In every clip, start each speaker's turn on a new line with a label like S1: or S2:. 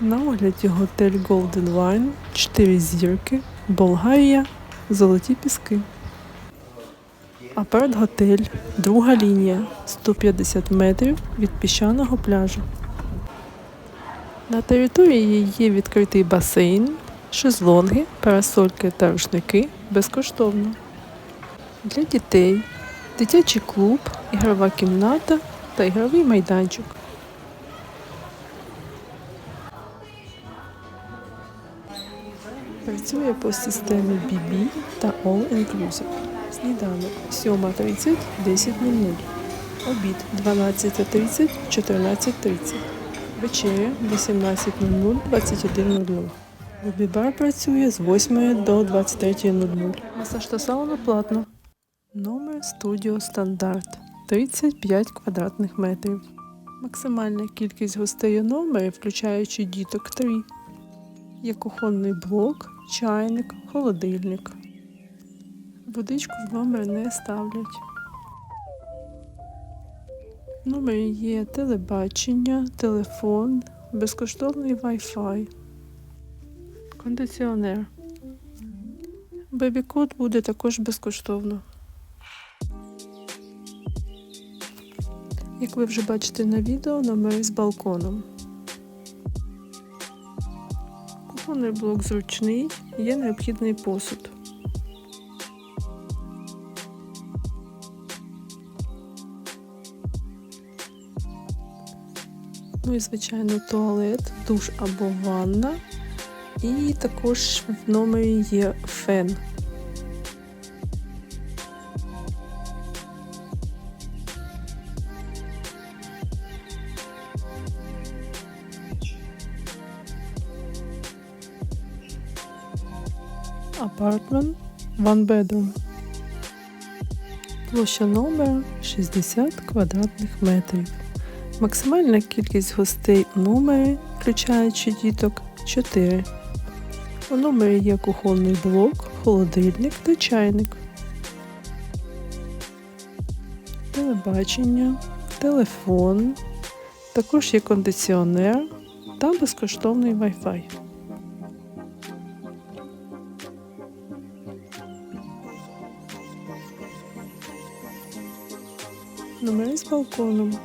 S1: На огляді готель Golden Wine, 4 зірки, Болгарія, Золоті піски. Аперт готель, друга лінія, 150 метрів від піщаного пляжу. На території є відкритий басейн, шезлонги, парасольки та рушники безкоштовно. Для дітей дитячий клуб, ігрова кімната та ігровий майданчик. Працює по системі BB та All Inclusive. Сніданок 7.30 10.00. Обід 12.30 14.30. Вечеря 18.00 21.00. Лобі-бар працює з 8 до 23.00. Масаж та сауна платно. Номер студіо стандарт 35 квадратних метрів. Максимальна кількість гостей у номері, включаючи діток 3. Є кухонний блок, чайник, холодильник. Водичку в номер не ставлять. В номері є телебачення, телефон, безкоштовний Wi-Fi, кондиціонер. Бебі-код буде також безкоштовно. Як ви вже бачите на відео, номери з балконом. Кухонний блок зручний, є необхідний посуд. Ну і, звичайно, туалет, душ або ванна. І також в номері є фен. Apartment One Bedroom. Площа номера 60 квадратних метрів. Максимальна кількість гостей у номері, включаючи діток, 4. У номері є кухонний блок, холодильник та чайник. Телебачення, телефон. Також є кондиціонер та безкоштовний Wi-Fi. Номери з балконом.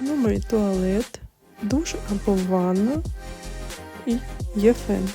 S1: Номер туалет, душ або ванна і є фен.